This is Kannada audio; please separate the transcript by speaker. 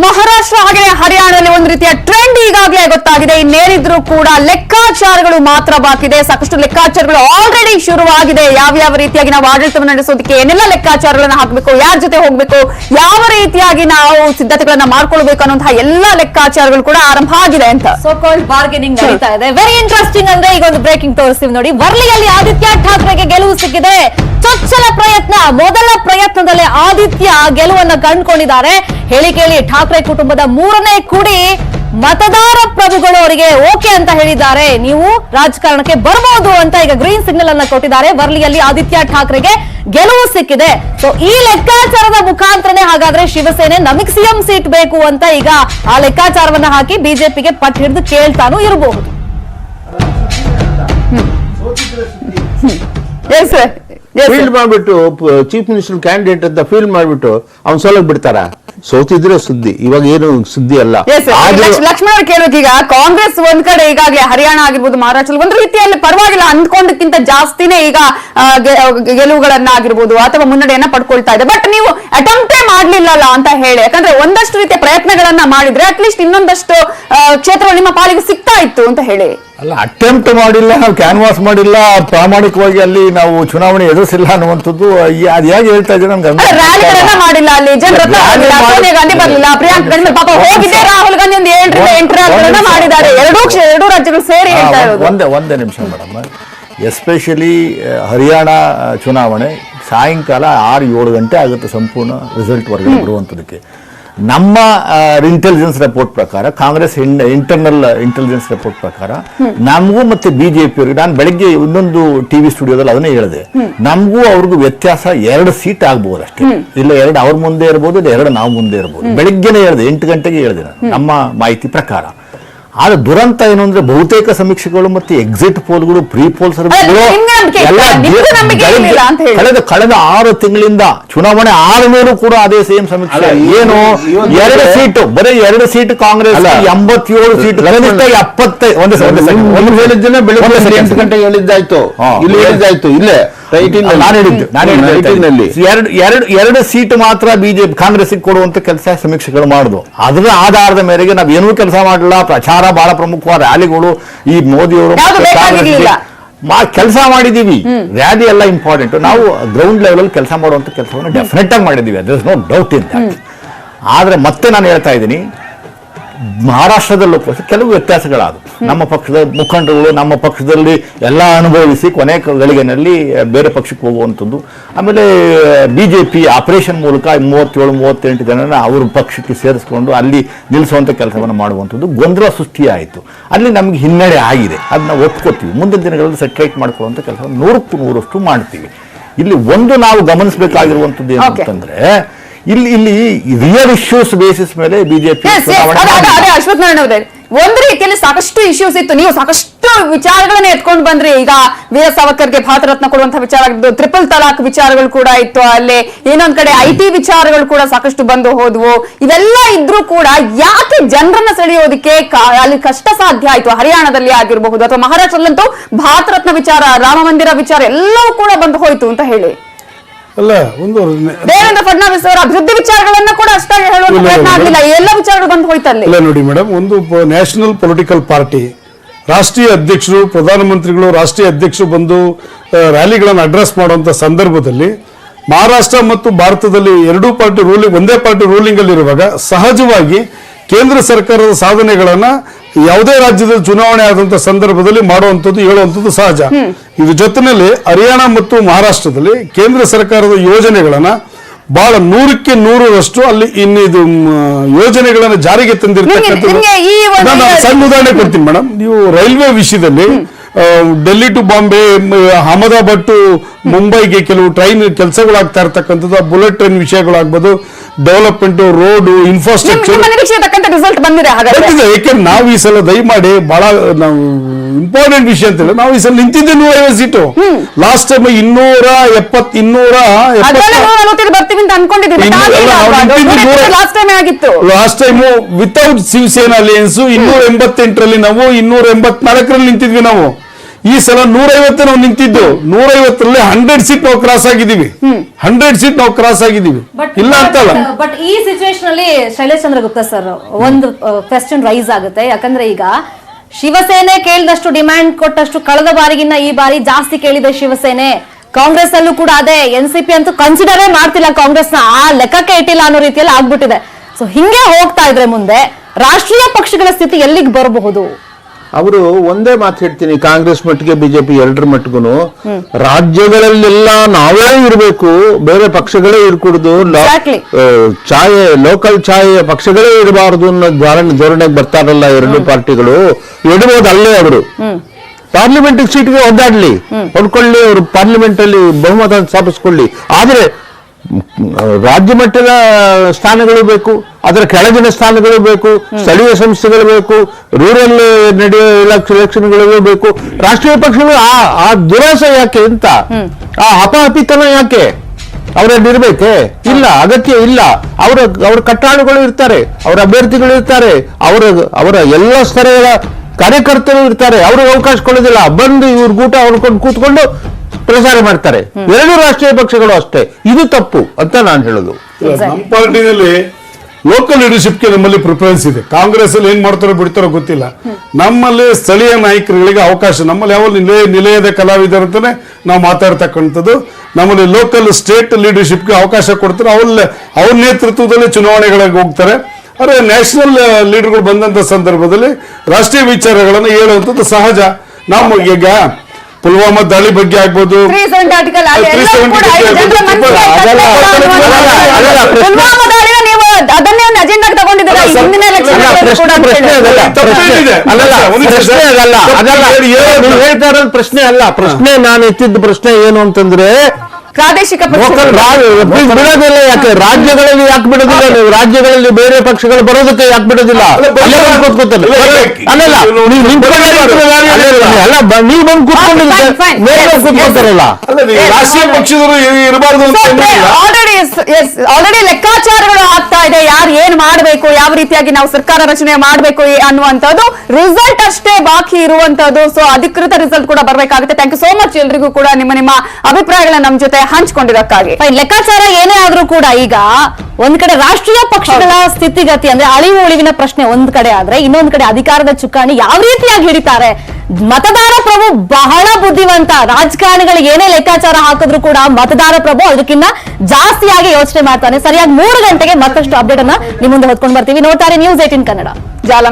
Speaker 1: ಮಹಾರಾಷ್ಟ್ರ ಹಾಗೆ ಹರಿಯಾಣದಲ್ಲಿ ಒಂದು ರೀತಿಯ ಟ್ರೆಂಡ್ ಈಗಾಗಲೇ ಗೊತ್ತಾಗಿದೆ. ಇನ್ನೇನಿದ್ರು ಕೂಡ ಲೆಕ್ಕಾಚಾರಗಳು ಮಾತ್ರ ಬಾಕಿದೆ ಸಾಕಷ್ಟು ಲೆಕ್ಕಾಚಾರಗಳು ಆಲ್ರೆಡಿ ಶುರುವಾಗಿದೆ. ಯಾವ ಯಾವ ರೀತಿಯಾಗಿ ನಾವು ಆಡಳಿತವನ್ನು ನಡೆಸೋದಕ್ಕೆ ಏನೆಲ್ಲ ಲೆಕ್ಕಾಚಾರಗಳನ್ನು ಹಾಕಬೇಕು ಯಾರ ಜೊತೆ ಹೋಗಬೇಕು ಯಾವ ರೀತಿಯಾಗಿ ನಾವು ಸಿದ್ಧತೆಗಳನ್ನ ಮಾಡ್ಕೊಳ್ಬೇಕು ಅನ್ನೋಂತಹ ಎಲ್ಲ ಲೆಕ್ಕಾಚಾರಗಳು ಕೂಡ ಆರಂಭ ಆಗಿದೆ ಅಂತ.
Speaker 2: ಸೋ ಕಾಲ್ಡ್ ಬಾರ್ಗೇನಿಂಗ್ ನಡೀತಾ ಇದೆ. ವೆರಿ ಇಂಟ್ರೆಸ್ಟಿಂಗ್ ಅಂದ್ರೆ ಈಗ ಒಂದು ಬ್ರೇಕಿಂಗ್ ತೋರಿಸ್ತೀವಿ ನೋಡಿ. ವರ್ಲಿಯಲ್ಲಿ ಆದಿತ್ಯ ಠಾಕ್ರೆಗೆ ಗೆಲುವು ಸಿಕ್ಕಿದೆ. ಚೊಚ್ಚಲ ಪ್ರಯತ್ನ ಮೊದಲ ಪ್ರಯತ್ನದಲ್ಲೇ ಆದಿತ್ಯ ಗೆಲುವನ್ನ ಕಂಡುಕೊಂಡಿದ್ದಾರೆ. ಹೇಳಿ ಕೇಳಿ ಠಾಕ್ರೆ ಕುಟುಂಬದ ಮೂರನೇ ಕುಡಿ ಮತದಾರ ಪ್ರಭುಗಳು ಅವರಿಗೆ ಓಕೆ ಅಂತ ಹೇಳಿದ್ದಾರೆ. ನೀವು ರಾಜಕಾರಣಕ್ಕೆ ಬರಬಹುದು ಅಂತ ಈಗ ಗ್ರೀನ್ ಸಿಗ್ನಲ್ ಅನ್ನ ಕೊಟ್ಟಿದ್ದಾರೆ. ವರ್ಲಿಯಲ್ಲಿ ಆದಿತ್ಯ ಠಾಕ್ರೆಗೆ ಗೆಲುವು ಸಿಕ್ಕಿದೆ. ಸೊ ಈ ಲೆಕ್ಕಾಚಾರದ ಮುಖಾಂತರನೇ ಹಾಗಾದ್ರೆ ಶಿವಸೇನೆ ನಮಗ್ ಸಿಎಂ ಸೀಟ್ ಬೇಕು ಅಂತ ಈಗ ಆ ಲೆಕ್ಕಾಚಾರವನ್ನ ಹಾಕಿ ಬಿಜೆಪಿಗೆ ಪಟ್ ಹಿಡಿದು ಕೇಳ್ತಾನೂ ಇರಬಹುದು
Speaker 3: ಫೀಲ್ಡ್ ಮಾಡ್ಬಿಟ್ಟು ಚೀಫ್ ಮಿನಿಸ್ಟರ್ ಕ್ಯಾಂಡಿಡೇಟ್ ಅಂತ ಫೀಲ್ಡ್ ಮಾಡ್ಬಿಟ್ಟು ಅವ್ನ್ ಸೋಲಕ್ ಬಿಡ್ತಾರ. ಸೋತಿದ್ರೆ ಸುದ್ದಿ ಇವಾಗ ಏನು ಸುದ್ದಿ ಅಲ್ಲ.
Speaker 1: ಲಕ್ಷ್ಮಣ ಕೇಳೋಕೆ ಈಗ ಕಾಂಗ್ರೆಸ್ ಒಂದ್ ಕಡೆ ಈಗಾಗಲೇ ಹರಿಯಾಣ ಆಗಿರ್ಬೋದು ಮಹಾರಾಷ್ಟ್ರ ಒಂದ್ ರೀತಿಯಲ್ಲಿ ಪರವಾಗಿಲ್ಲ ಅಂದ್ಕೊಂಡಕ್ಕಿಂತ ಜಾಸ್ತಿನೇ ಈಗ ಗೆಲುವುಗಳನ್ನ ಆಗಿರ್ಬೋದು ಅಥವಾ ಮುನ್ನಡೆಯನ್ನ ಪಡ್ಕೊಳ್ತಾ ಇದೆ. ಬಟ್ ನೀವು ಅಟೆಂಪ್ಟೇ ಮಾಡ್ಲಿಲ್ಲಲ್ಲ ಅಂತ ಹೇಳಿ ಯಾಕಂದ್ರೆ ಒಂದಷ್ಟು ರೀತಿಯ ಪ್ರಯತ್ನಗಳನ್ನ ಮಾಡಿದ್ರೆ ಅಟ್ಲೀಸ್ಟ್ ಇನ್ನೊಂದಷ್ಟು ಕ್ಷೇತ್ರ ನಿಮ್ಮ ಪಾಲಿಗೆ ಸಿಗ್ತಾ ಇತ್ತು ಅಂತ ಹೇಳಿ.
Speaker 4: ಅಲ್ಲ ಅಟೆಂಪ್ಟ್ ಮಾಡಿಲ್ಲ ನಾವು ಕ್ಯಾನ್ವಾಸ್ ಮಾಡಿಲ್ಲ ಪ್ರಾಮಾಣಿಕವಾಗಿ ಅಲ್ಲಿ ನಾವು ಚುನಾವಣೆ ಎದುರಿಸಿಲ್ಲ ಅನ್ನುವಂಥದ್ದು ಅದು ಹೇಗೆ ಹೇಳ್ತಾ ಇದ್ದಾರೆ ನಮ್ಗೆ
Speaker 1: ರ್ಯಾಲಿಗಳನ್ನ ಮಾಡಿಲ್ಲ ಅಲ್ಲಿ ಜನರ ಬರ್ಲಿಲ್ಲ,
Speaker 4: ಮಾಡಿ-
Speaker 1: ಸೋನಿಯಾ ಗಾಂಧಿ ಬರ್ಲಿಲ್ಲ ಪ್ರಿಯಾಂಕ್ ಗಾಂಧಿ ಪಾಪ ಹೋಗಿದ್ದೆ ರಾಹುಲ್ ಗಾಂಧಿ ಒಂದು ಏಳರಿಂದ ಎಂಟು ರ್ಯಾಲಿಗಳನ್ನ. ಮಾಡಿದ್ದಾರೆ. ಎರಡೂ ಎರಡೂ ರಾಜ್ಯಗಳು ಸೇರಿ ಹೇಳ್ತಾ ಇರೋದು.
Speaker 4: ಒಂದೇ ಒಂದೇ ನಿಮಿಷ ಮೇಡಮ್ ಎಸ್ಪೆಷಲಿ ಹರಿಯಾಣ ಚುನಾವಣೆ ಸಾಯಂಕಾಲ ಆರು ಏಳು ಗಂಟೆ ಆಗುತ್ತೆ ಸಂಪೂರ್ಣ ರಿಸಲ್ಟ್ ವರ್ಗ ಬರುವಂಥದ್ದಕ್ಕೆ ನಮ್ಮ ಇಂಟೆಲಿಜೆನ್ಸ್ ರಿಪೋರ್ಟ್ ಪ್ರಕಾರ ಕಾಂಗ್ರೆಸ್ ಇಂಟರ್ನಲ್ ಇಂಟೆಲಿಜೆನ್ಸ್ ರಿಪೋರ್ಟ್ ಪ್ರಕಾರ ನಮಗೂ ಮತ್ತೆ ಬಿಜೆಪಿ ಅವರಿಗೆ ನಾನು ಬೆಳಿಗ್ಗೆ ಇನ್ನೊಂದು ಟಿವಿ ಸ್ಟುಡಿಯೋದಲ್ಲಿ ಅದನ್ನೇ ಹೇಳಿದೆ. ನಮಗೂ ಅವ್ರಿಗೂ ವ್ಯತ್ಯಾಸ ಎರಡು ಸೀಟ್ ಆಗ್ಬೋದು ಅಷ್ಟೇ ಇಲ್ಲ ಎರಡು ಅವ್ರ ಮುಂದೆ ಇರ್ಬೋದು ಇಲ್ಲ ಎರಡು ನಾವು ಮುಂದೆ ಇರ್ಬೋದು. ಬೆಳಿಗ್ಗೆನೇ ಹೇಳಿದೆ ಎಂಟು ಗಂಟೆಗೆ ಹೇಳಿದೆ ನಾನು ನಮ್ಮ ಮಾಹಿತಿ ಪ್ರಕಾರ. ಆದ್ರೆ ದುರಂತ ಏನು ಅಂದ್ರೆ ಬಹುತೇಕ ಸಮೀಕ್ಷೆಗಳು ಮತ್ತೆ ಎಕ್ಸಿಟ್ ಪೋಲ್ಗಳು ಪ್ರೀ ಪೋಲ್ ಸರ್ವೆಗಳು. ಕಳೆದ ಕಳೆದ ಆರು ತಿಂಗಳಿಂದ ಚುನಾವಣೆ ಆದ ಮೇಲೂ ಕೂಡ ಅದೇ ಸೇಮ್ ಸಮೀಕ್ಷೆ. ಏನು? ಎರಡು ಸೀಟು ಬರೀ ಎರಡು ಸೀಟ್ ಕಾಂಗ್ರೆಸ್
Speaker 3: ಅಲ್ಲ,
Speaker 4: ಎಂಬತ್ತೇಳು ಸೀಟ್ ಕನಿಷ್ಠ ಎಪ್ಪತ್ತೈ ಒಂದೇ
Speaker 3: ಹೇಳಿದ್ದನ್ನ ಬೆಳಿಗ್ಗೆ. ಎಂಟು ಗಂಟೆಗೆ ಹೇಳಿದ್ದಾಯ್ತು. ಇಲ್ಲಿ ಹೇಳಿದ್ದಾಯ್ತು ಇಲ್ಲೇ.
Speaker 4: ಎರಡು ಎರಡು ಎರಡು ಸೀಟ್ ಮಾತ್ರ ಬಿಜೆಪಿ ಕಾಂಗ್ರೆಸ್ ಕೊಡುವಂತ ಕೆಲಸ ಸಮೀಕ್ಷೆಗಳು ಮಾಡುದು. ಅದರ ಆಧಾರದ ಮೇರೆಗೆ ನಾವು ಏನೂ ಕೆಲಸ ಮಾಡಲಿಲ್ಲ. ಪ್ರಚಾರ ಬಹಳ ಪ್ರಮುಖವಾದ ರ್ಯಾಲಿಗಳು ಈ ಮೋದಿಯವರು ಕೆಲಸ ಮಾಡಿದೀವಿ. ರ್ಯಾಲಿ ಎಲ್ಲ ಇಂಪಾರ್ಟೆಂಟ್ ನಾವು ಗ್ರೌಂಡ್ ಲೆವೆಲ್ ಕೆಲಸ ಮಾಡುವಂತ ಕೆಲಸವನ್ನು ಡೆಫಿನೆಟ್ ಆಗಿ ಮಾಡಿದೀವಿ. There no doubt in that ಆದ್ರೆ ಮತ್ತೆ ನಾನು ಹೇಳ್ತಾ ಇದ್ದೀನಿ ಮಹಾರಾಷ್ಟ್ರದಲ್ಲೂ ಕೂಡ ಕೆಲವು ವ್ಯತ್ಯಾಸಗಳಾದವು. ನಮ್ಮ ಪಕ್ಷದ ಮುಖಂಡರುಗಳು ನಮ್ಮ ಪಕ್ಷದಲ್ಲಿ ಎಲ್ಲ ಅನುಭವಿಸಿ ಕೊನೆ ಗಳಿಗೆನಲ್ಲಿ ಬೇರೆ ಪಕ್ಷಕ್ಕೆ ಹೋಗುವಂಥದ್ದು. ಆಮೇಲೆ ಬಿ ಜೆ ಪಿ ಆಪರೇಷನ್ ಮೂಲಕ ಮೂವತ್ತೇಳು ಮೂವತ್ತೆಂಟು ಜನನ ಅವ್ರ ಪಕ್ಷಕ್ಕೆ ಸೇರಿಸ್ಕೊಂಡು ಅಲ್ಲಿ ನಿಲ್ಲಿಸುವಂಥ ಕೆಲಸವನ್ನು ಮಾಡುವಂಥದ್ದು ಗೊಂದಲ ಸೃಷ್ಟಿಯಾಯಿತು. ಅಲ್ಲಿ ನಮಗೆ ಹಿನ್ನಡೆ ಆಗಿದೆ. ಅದನ್ನ ಒಪ್ಕೋತೀವಿ. ಮುಂದಿನ ದಿನಗಳಲ್ಲಿ ಸೆಟ್ರೇಟ್ ಮಾಡ್ಕೊಳ್ಳುವಂಥ ಕೆಲಸವನ್ನು ನೂರಕ್ಕೂ ನೂರಷ್ಟು ಮಾಡ್ತೀವಿ. ಇಲ್ಲಿ ಒಂದು ನಾವು ಗಮನಿಸಬೇಕಾಗಿರುವಂಥದ್ದು ಏನು. ಅಂತಂದ್ರೆ ಇಲ್ಲಿ ಇಲ್ಲಿ ರಿಯಲ್ ಇಶ್ಯೂಸ್ ಬೇಸಿಸ್ ಮೇಲೆ ಬಿಜೆಪಿ
Speaker 1: ಅಶ್ವಥ್ ನಾರಾಯಣ ಅವರೇ. ಒಂದು ರೀತಿಯಲ್ಲಿ ಸಾಕಷ್ಟು ಇಶ್ಯೂಸ್ ಇತ್ತು. ನೀವು ಸಾಕಷ್ಟು ವಿಚಾರಗಳನ್ನ ಎತ್ಕೊಂಡು ಬಂದ್ರಿ. ಈಗ ವೀರ ಸಾವರ್ಕರ್ಗೆ ಭಾರತ ರತ್ನ ಕೊಡುವಂತಹ ವಿಚಾರ ಆಗಿದ್ದು ಟ್ರಿಪಲ್ ತಲಾಖ್ ವಿಚಾರಗಳು ಕೂಡ ಇತ್ತು ಅಲ್ಲಿ. ಇನ್ನೊಂದ್ ಕಡೆ ಐಟಿ ವಿಚಾರಗಳು ಕೂಡ ಸಾಕಷ್ಟು ಬಂದು ಹೋದ್ವು. ಇವೆಲ್ಲ ಇದ್ರೂ ಕೂಡ ಯಾಕೆ ಜನರನ್ನ ಸೆಳೆಯೋದಕ್ಕೆ ಅಲ್ಲಿ ಕಷ್ಟ ಸಾಧ್ಯ ಆಯ್ತು? ಹರಿಯಾಣದಲ್ಲಿ ಆಗಿರಬಹುದು ಅಥವಾ ಮಹಾರಾಷ್ಟ್ರದಲ್ಲಂತೂ ಭಾರತ ರತ್ನ ವಿಚಾರ ರಾಮ ಮಂದಿರ ವಿಚಾರ ಎಲ್ಲವೂ ಕೂಡ ಬಂದು ಹೋಯ್ತು ಅಂತ ಹೇಳಿ.
Speaker 5: ಅಲ್ಲ ಒಂದು
Speaker 1: ದೇವೇಂದ್ರ ಫಡ್ನವೀಸ್ ಅವರ ಅಭಿವೃದ್ಧಿ ವಿಚಾರಗಳನ್ನ ಕೂಡ ಅಷ್ಟಾಗಿ ಹೇಳುವಂತ ಪ್ರಯತ್ನ ಆಗಲಿಲ್ಲ. ಎಲ್ಲ ವಿಚಾರಗಳು ಬಂದು ಹೋಯ್ತಲ್ಲಿ
Speaker 5: ಇಲ್ಲ ನೋಡಿ ಮೇಡಮ್ ಒಂದು ನ್ಯಾಷನಲ್ ಪೊಲಿಟಿಕಲ್ ಪಾರ್ಟಿ ರಾಷ್ಟ್ರೀಯ ಅಧ್ಯಕ್ಷರು ಪ್ರಧಾನಮಂತ್ರಿಗಳು ರಾಷ್ಟ್ರೀಯ ಅಧ್ಯಕ್ಷರು ಬಂದು ರ್ಯಾಲಿಗಳನ್ನು ಅಡ್ರೆಸ್ ಮಾಡುವಂತ ಸಂದರ್ಭದಲ್ಲಿ ಮಹಾರಾಷ್ಟ್ರ ಮತ್ತು ಭಾರತದಲ್ಲಿ ಎರಡೂ ಪಾರ್ಟಿ ರೂಲಿಂಗ್ ಒಂದೇ ಪಾರ್ಟಿ ರೂಲಿಂಗ್ ಅಲ್ಲಿ ಇರುವಾಗ ಸಹಜವಾಗಿ ಕೇಂದ್ರ ಸರ್ಕಾರದ ಸಾಧನೆಗಳನ್ನ ಯಾವುದೇ ರಾಜ್ಯದಲ್ಲಿ ಚುನಾವಣೆ ಆದಂತ ಸಂದರ್ಭದಲ್ಲಿ ಮಾಡುವಂತದ್ದು ಹೇಳುವಂಥದ್ದು ಸಹಜ. ಇದ್ರ ಜೊತೆಯಲ್ಲಿ ಹರಿಯಾಣ ಮತ್ತು ಮಹಾರಾಷ್ಟ್ರದಲ್ಲಿ ಕೇಂದ್ರ ಸರ್ಕಾರದ ಯೋಜನೆಗಳನ್ನ ಬಹಳ ನೂರಕ್ಕೆ ನೂರರಷ್ಟು ಅಲ್ಲಿ ಇನ್ನಿದು ಯೋಜನೆಗಳನ್ನ ಜಾರಿಗೆ
Speaker 1: ತಂದಿರ್ತಕ್ಕಂಥ
Speaker 5: ನಾನು ಸಣ್ಣ ಉದಾಹರಣೆ ಕೊಡ್ತೀನಿ ಮೇಡಮ್ ನೀವು ರೈಲ್ವೆ ವಿಷಯದಲ್ಲಿ ಡೆಲ್ಲಿ ಟು ಬಾಂಬೆ ಅಹಮದಾಬಾದ್ ಟು ಮುಂಬೈಗೆ ಕೆಲವು ಟ್ರೈನ್ ಕೆಲಸಗಳಾಗ್ತಾ ಇರ್ತಕ್ಕಂಥದ್ದು ಬುಲೆಟ್ ಟ್ರೈನ್ ವಿಷಯಗಳಾಗ್ಬೋದು ಡೆವಲಪ್ಮೆಂಟ್ ರೋಡ್ ಇನ್ಫ್ರಾಸ್ಟ್ರಕ್ಚರ್
Speaker 1: ರಿಸಲ್ಟ್ ಬಂದಿದೆ
Speaker 5: ಯಾಕೆಂದ್ರೆ ನಾವು ಈ ಸಲ ದಯಮಾಡಿ ಬಹಳ ನಾವು ಇಂಪಾರ್ಟೆಂಟ್ ವಿಷಯ ಅಂತ ಹೇಳಿ ನಾವು ಈ ಸಲ ನಿಂತಿದ್ದೆ ನೂರ ಐವತ್ತು ಸೀಟು ಲಾಸ್ಟ್ ಟೈಮ್ ಇನ್ನೂರ ಎಪ್ಪತ್ ಇನ್ನೂರ
Speaker 1: last time
Speaker 5: without Shivsena alliance ಇನ್ನೂರ ಎಂಬತ್ತೆಂಟರಲ್ಲಿ ನಾವು ಇನ್ನೂರ ಎಂಬತ್ನಾಲ್ಕರಲ್ಲಿ ನಿಂತಿದ್ವಿ ನಾವು. ಈ ಸಲ ನೂರೈವತ್ತು ನಾವು ನಿಂತಿದ್ದು ನೂರೈವತ್ತರಲ್ಲಿ ಹಂಡ್ರೆಡ್ ಸೀಟ್ ನಾವು ಕ್ರಾಸ್ ಆಗಿದ್ದೀವಿ. ಹಂಡ್ರೆಡ್ ಸೀಟ್ ನಾವು ಕ್ರಾಸ್ ಆಗಿದ್ದೀವಿ. ಇಲ್ಲ ಅಂತಲ್ಲ
Speaker 2: ಬಟ್ ಈ ಸಿಚುವೇಶನ್ ಅಲ್ಲಿ ಶೈಲೇಶ್ ಚಂದ್ರ ಗುಪ್ತಾ ಸರ್ ಒಂದು ಕ್ವೆಶ್ಚನ್ ರೈಸ್ ಆಗುತ್ತೆ. ಯಾಕಂದ್ರೆ ಈಗ ಶಿವಸೇನೆ ಕೇಳಿದಷ್ಟು ಡಿಮ್ಯಾಂಡ್ ಕೊಟ್ಟಷ್ಟು ಕಳೆದ ಬಾರಿಗಿನ್ನ ಈ ಬಾರಿ ಜಾಸ್ತಿ ಕೇಳಿದೆ ಶಿವಸೇನೆ. ಕಾಂಗ್ರೆಸ್ ಅಲ್ಲೂ ಕೂಡ ಅದೇ. ಎನ್ ಸಿ ಪಿ ಅಂತೂ ಕನ್ಸಿಡರೇ ಮಾಡ್ತಿಲ್ಲ ಕಾಂಗ್ರೆಸ್ನ ಆ ಲೆಕ್ಕಕ್ಕೆ ಇಟ್ಟಿಲ್ಲ ಅನ್ನೋ ರೀತಿಯಲ್ಲಿ ಆಗ್ಬಿಟ್ಟಿದೆ. ಸೊ ಹಿಂಗೆ ಹೋಗ್ತಾ ಇದ್ರೆ ಮುಂದೆ ರಾಷ್ಟ್ರೀಯ ಪಕ್ಷಗಳ ಸ್ಥಿತಿ ಎಲ್ಲಿಗೆ ಬರಬಹುದು?
Speaker 3: ಅವರು ಒಂದೇ ಮಾತು ಹೇಳ್ತೀನಿ ಕಾಂಗ್ರೆಸ್ ಮಟ್ಟಿಗೆ ಬಿಜೆಪಿ ಎರಡರ ಮಟ್ಟಿಗೂ ರಾಜ್ಯಗಳಲ್ಲೆಲ್ಲ ನಾವೇ ಇರಬೇಕು ಬೇರೆ ಪಕ್ಷಗಳೇ ಇರ್ಕೂಡ್ದು ಛಾಯೆ ಲೋಕಲ್ ಛಾಯೆ ಪಕ್ಷಗಳೇ ಇರಬಾರದು ಅನ್ನೋ ಧಾರಣೆ ಧೋರಣೆಗೆ ಬರ್ತಾರಲ್ಲ ಎರಡು ಪಾರ್ಟಿಗಳು ಇಡಬಹುದು ಅಲ್ಲೇ ಅವರು ಪಾರ್ಲಿಮೆಂಟ್ ಸೀಟ್ಗೆ ಒದ್ದಾಡ್ಲಿ. ಹೊಡ್ಕೊಳ್ಳಿ ಅವರು ಪಾರ್ಲಿಮೆಂಟ್ ಅಲ್ಲಿ ಬಹುಮತ ಸ್ಥಾಪಿಸ್ಕೊಳ್ಳಿ ಆದ್ರೆ ರಾಜ್ಯ ಮಟ್ಟದ ಸ್ಥಾನಗಳು ಬೇಕು ಅದರ ಕೆಳಗಿನ ಸ್ಥಾನಗಳು ಬೇಕು ಸ್ಥಳೀಯ ಸಂಸ್ಥೆಗಳು ಬೇಕು ರೂರಲ್ ನಡೆಯುವ ಎಲೆಕ್ಷನ್ಗಳು ಬೇಕು. ರಾಷ್ಟ್ರೀಯ ಪಕ್ಷಗಳು ಆ ಆ ದುರಾಸೆ ಯಾಕೆ ಅಂತ ಆ ಹಪಾಹಪಿತನ ಯಾಕೆ? ಅವರಲ್ಲಿ ಇರ್ಬೇಕೆ? ಇಲ್ಲ ಅಗತ್ಯ ಇಲ್ಲ. ಅವರ ಅವರ ಕಟ್ಟಾಳುಗಳು ಇರ್ತಾರೆ ಅವರ ಅಭ್ಯರ್ಥಿಗಳು ಇರ್ತಾರೆ ಅವರ ಅವರ ಎಲ್ಲ ಸ್ತರಗಳ ಕಾರ್ಯಕರ್ತರು ಇರ್ತಾರೆ ಅವ್ರಿಗೆ ಅವಕಾಶ ಕೊಡೋದಿಲ್ಲ. ಬಂದು ಇವ್ರ ಗೂಟ ಹೊಡ್ಕೊಂಡು ಕೂತ್ಕೊಂಡು ಪ್ರಚಾರ ಮಾಡ್ತಾರೆ. ಎರಡು ರಾಷ್ಟ್ರೀಯ ಪಕ್ಷಗಳು ಅಷ್ಟೇ. ಇದು ತಪ್ಪು ಅಂತ ನಾನು ಹೇಳೋದು.
Speaker 5: ನಮ್ಮ ಪಾರ್ಟಿನಲ್ಲಿ ಲೋಕಲ್ ಲೀಡರ್ಶಿಪ್ಗೆ ನಮ್ಮಲ್ಲಿ ಪ್ರಿಫರೆನ್ಸ್ ಇದೆ. ಕಾಂಗ್ರೆಸ್ ಅಲ್ಲಿ ಏನ್ ಮಾಡ್ತಾರೋ ಬಿಡ್ತಾರೋ ಗೊತ್ತಿಲ್ಲ. ನಮ್ಮಲ್ಲಿ ಸ್ಥಳೀಯ ನಾಯಕರುಗಳಿಗೆ ಅವಕಾಶ. ನಮ್ಮಲ್ಲಿ ಯಾವ ನಿಲಯ ನಿಲಯದ ಕಲಾವಿದರು ಅಂತಾನೆ ನಾವು ಮಾತಾಡ್ತಕ್ಕಂಥದ್ದು. ನಮ್ಮಲ್ಲಿ ಲೋಕಲ್ ಸ್ಟೇಟ್ ಲೀಡರ್ಶಿಪ್ಗೆ ಅವಕಾಶ ಕೊಡ್ತಾರೆ. ಅವ್ರ ಅವ್ರ ನೇತೃತ್ವದಲ್ಲಿ ಚುನಾವಣೆಗಳಿಗೆ ಹೋಗ್ತಾರೆ. ಆದರೆ ನ್ಯಾಷನಲ್ ಲೀಡರ್ಗಳು ಬಂದಂತ ಸಂದರ್ಭದಲ್ಲಿ ರಾಷ್ಟ್ರೀಯ ವಿಚಾರಗಳನ್ನು ಹೇಳುವಂಥದ್ದು ಸಹಜ. ನಾವು ಈಗ ಪುಲ್ವಾಮಾ ದಾಳಿ ಬಗ್ಗೆ ಆಗ್ಬೋದು.
Speaker 3: ಪ್ರಶ್ನೆ
Speaker 5: ಅಲ್ಲ
Speaker 3: ಪ್ರಶ್ನೆ ನಾನು ಎತ್ತಿದ್ದ ಪ್ರಶ್ನೆ ಏನು ಅಂತಂದ್ರೆ
Speaker 1: ಪ್ರಾದೇಶಿಕ ಪಕ್ಷಗಳು.
Speaker 3: ಬಿಡೋದಿಲ್ಲ ಯಾಕೆ? ರಾಜ್ಯಗಳಲ್ಲಿ ಯಾಕೆ ಬಿಡೋದಿಲ್ಲ? ನೀವು ರಾಜ್ಯಗಳಲ್ಲಿ ಬೇರೆ ಪಕ್ಷಗಳು ಬರೋದಕ್ಕೆ ಯಾಕೆ ಬಿಡೋದಿಲ್ಲ?
Speaker 5: ನೀವು
Speaker 3: ಬಂದು
Speaker 5: ರಾಷ್ಟ್ರೀಯ ಪಕ್ಷದವರು ಇರಬಾರ್ದು
Speaker 1: ಆಲ್ರೆಡಿ ಆಲ್ರೆಡಿ ಲೆಕ್ಕಾಚಾರಗಳು ಆಗ್ತಾ ಇದೆ. ಯಾರು ಏನ್ ಮಾಡಬೇಕು? ಯಾವ ರೀತಿಯಾಗಿ ನಾವು ಸರ್ಕಾರ ರಚನೆ ಮಾಡಬೇಕು ಅನ್ನುವಂಥದ್ದು ರಿಸಲ್ಟ್ ಅಷ್ಟೇ ಬಾಕಿ ಇರುವಂತದ್ದು ಸೊ ಅಧಿಕೃತ ರಿಸಲ್ಟ್ ಕೂಡ ಬರಬೇಕಾಗುತ್ತೆ. ಥ್ಯಾಂಕ್ ಯು ಸೋ ಮಚ್ ಎಲ್ರಿಗೂ ಕೂಡ ನಿಮ್ಮ ನಿಮ್ಮ ಅಭಿಪ್ರಾಯಗಳನ್ನ ನಮ್ಮ ಜೊತೆ ಹಂಚ್ಕೊಂಡಿದ್ದಕ್ಕಾಗಿ
Speaker 2: Fine, ಲೆಕ್ಕಾಚಾರ ಏನೇ ಆದ್ರೂ ಕೂಡ ಈಗ ಒಂದ್ ಕಡೆ ರಾಷ್ಟ್ರೀಯ ಪಕ್ಷಗಳ ಸ್ಥಿತಿಗತಿ ಅಂದ್ರೆ ಅಳಿವು ಉಳಿವಿನ ಪ್ರಶ್ನೆ ಒಂದ್ ಕಡೆ ಆದ್ರೆ ಇನ್ನೊಂದ್ ಕಡೆ ಅಧಿಕಾರದ ಚುಕ್ಕಾಣಿ ಯಾವ ರೀತಿಯಾಗಿ ಹಿಡಿತಾರೆ? ಮತದಾರ ಪ್ರಭು ಬಹಳ ಬುದ್ಧಿವಂತ. ರಾಜಕಾರಣಿಗಳಿಗೆ ಏನೇ ಲೆಕ್ಕಾಚಾರ ಹಾಕಿದ್ರು ಕೂಡ ಮತದಾರ ಪ್ರಭು ಅದಕ್ಕಿಂತ ಜಾಸ್ತಿಯಾಗಿ ಯೋಚನೆ ಮಾಡ್ತಾನೆ. ಸರಿಯಾಗಿ ಮೂರು ಗಂಟೆಗೆ ಮತ್ತಷ್ಟು ಅಪ್ಡೇಟ್ ಅನ್ನ ನಿಮ್ಮ ಮುಂದೆ ಹೊತ್ಕೊಂಡು ಬರ್ತೀವಿ. ನೋಡ್ತಾರೆ ನ್ಯೂಸ್ ಏಟಿನ್ ಕನ್ನಡ.